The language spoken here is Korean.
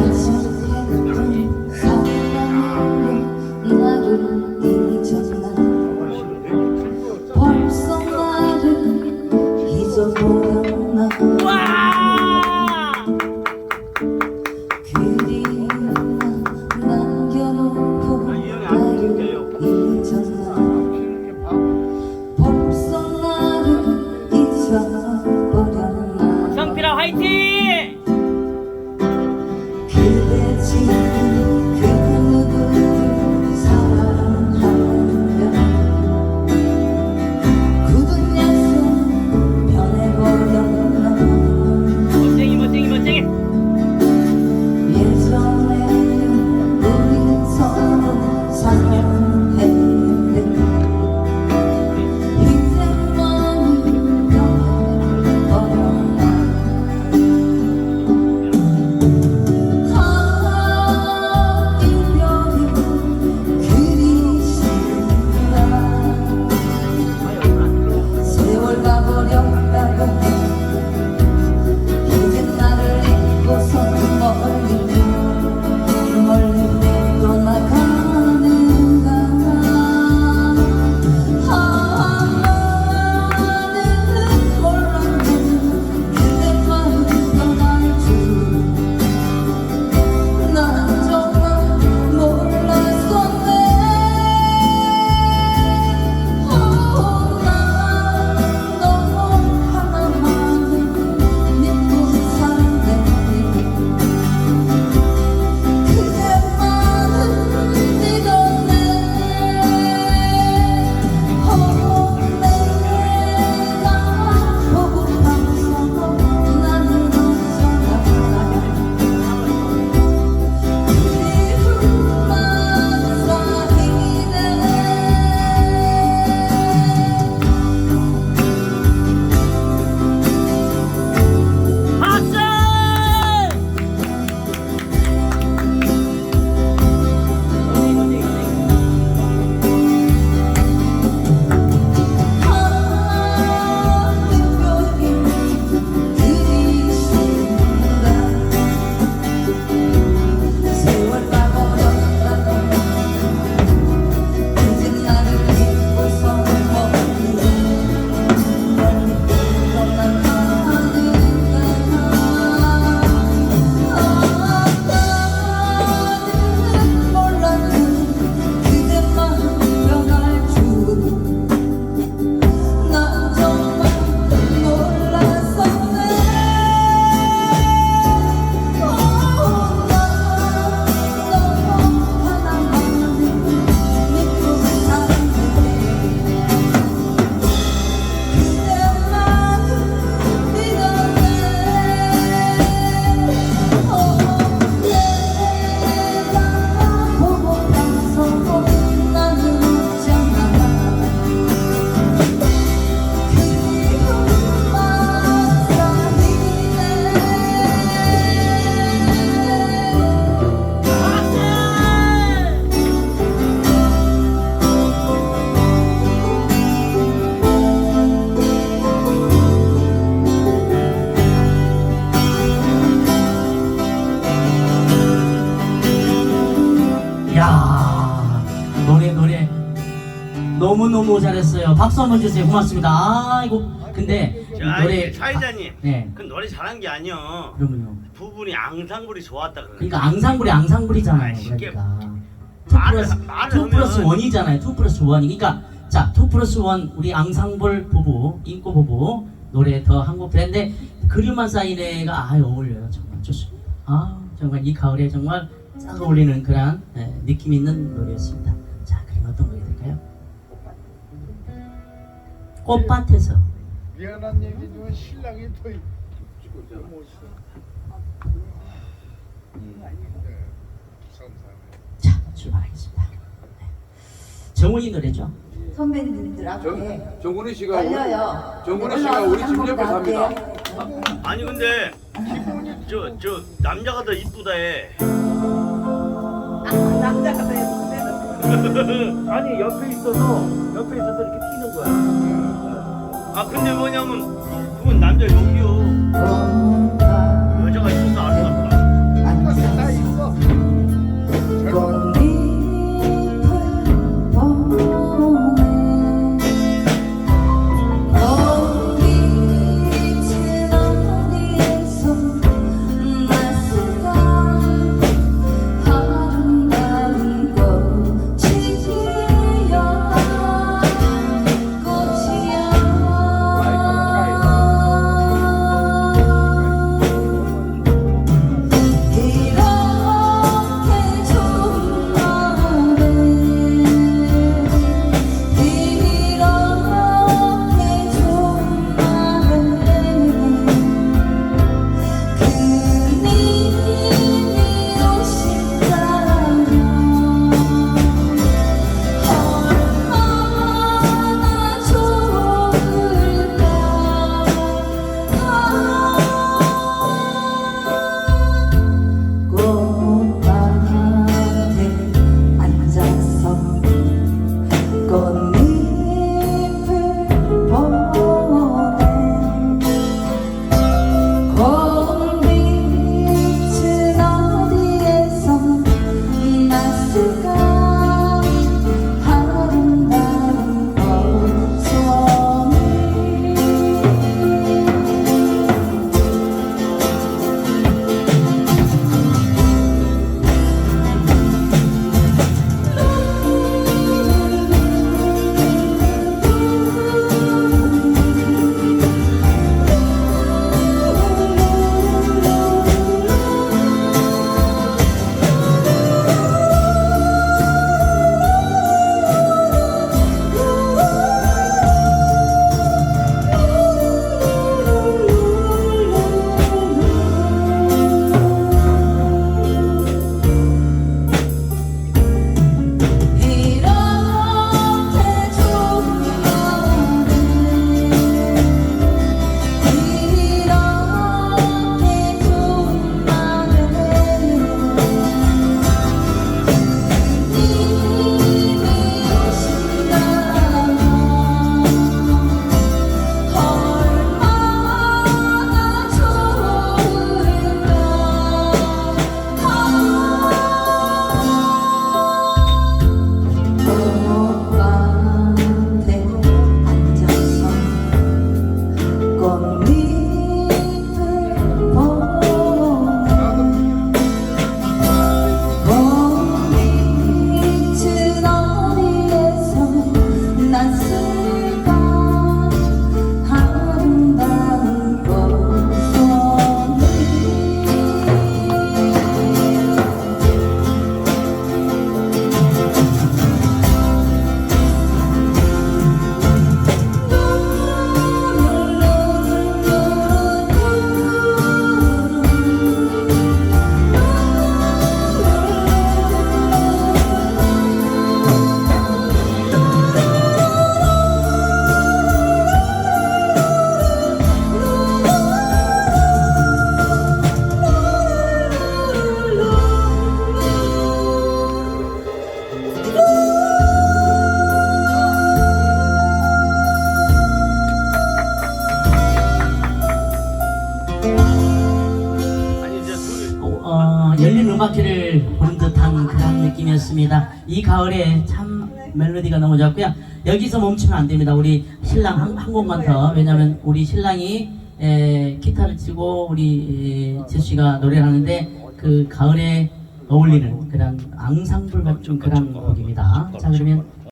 saudade. 너무 너무 잘했어요. 박수 한번 주세요. 고맙습니다. 아이고 근데 이 자, 노래 이게 사회자님. 네그 노래 잘한 게 아니요. 그러면요. 부분이 앙상블이 좋았다. 그러니까 앙상블이 앙상블이잖아요. 아, 쉽게 그러니까 투 말을 플러스 말을 투 플러스 하면- 원이잖아요. 투 플러스 원이 그러니까 자투 플러스 원 우리 앙상블 부부 인꼬 부부 노래 더 한곡 했는데 그림만 쌓이네가 아 어울려요 정말 좋습니다. 아 정말 이 가을에 정말 싹 어울리는 그런 예, 느낌 있는 노래였습니다. 꽃밭에서 미안한 얘기 중에 신랑이 더. 네, 감사합니다. 자 출발하겠습니다. 네. 정훈이 노래죠. 선배님들 앞에 정, 정군이 씨가 우리, 걸려요. 정군이 씨가 우리 집 옆에 삽니다. 아니 근데 저 저 남자가 더 이쁘다 해. 남자가 더 예쁜데 아니 옆에 있어도 옆에 있어도 이렇게 튀는 거야. 아 근데 뭐냐면 그건 남자 욕이요 어. 여자가 있어서 아름답다. 나 있어. 어. 你。 느낌이었습니다. 이 가을에 참 멜로디가 너무 좋았고요. 여기서 멈추면 안 됩니다. 우리 신랑 한, 한 곡만 더. 왜냐하면 우리 신랑이 에, 기타를 치고 우리 에, 제시가 노래를 하는데 그 가을에 어울리는 그런 앙상블 같은 그런 곡입니다. 자 그러면